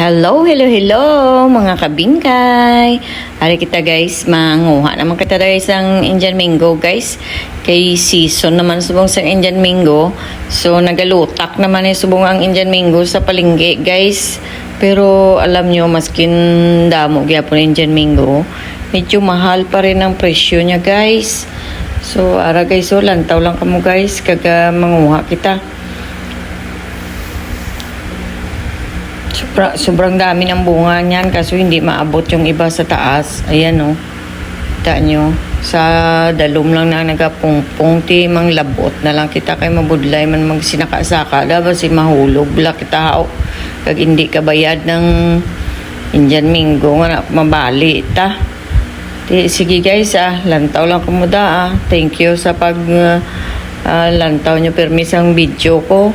Hello, hello, hello mga kabingkay. Ari kita guys, manguha naman kita guys ang Indian Mango guys. Kay season naman subong sa Indian Mango. So nagalutak naman eh subong ang Indian Mango sa palinggi guys. Pero alam nyo, maskin damo gyapon Indian Mango, medyo mahal pa rin ang presyo niya guys. So ara guys, so lantaw lang kamo guys, kaga manguha kita. Sobra, sobrang dami ng bunga niyan kaso hindi maabot yung iba sa taas. Ayan o. Oh. Kita nyo. Sa dalom lang na nagapungpong ti mang labot na lang kita kay mabudlay man magsinakasaka. Daba si mahulog. Bula kita hao. Kag hindi ka bayad ng Indian Mingo nga na mabali ta. Ti, sige guys ah, lantaw lang kumuda ah. Thank you sa pag uh, lantaw nyo permis ang video ko.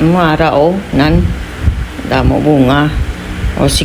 Mara o, nan. Damo bunga. O si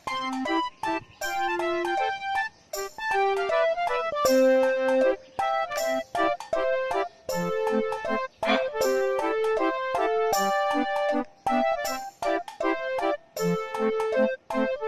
Thank you.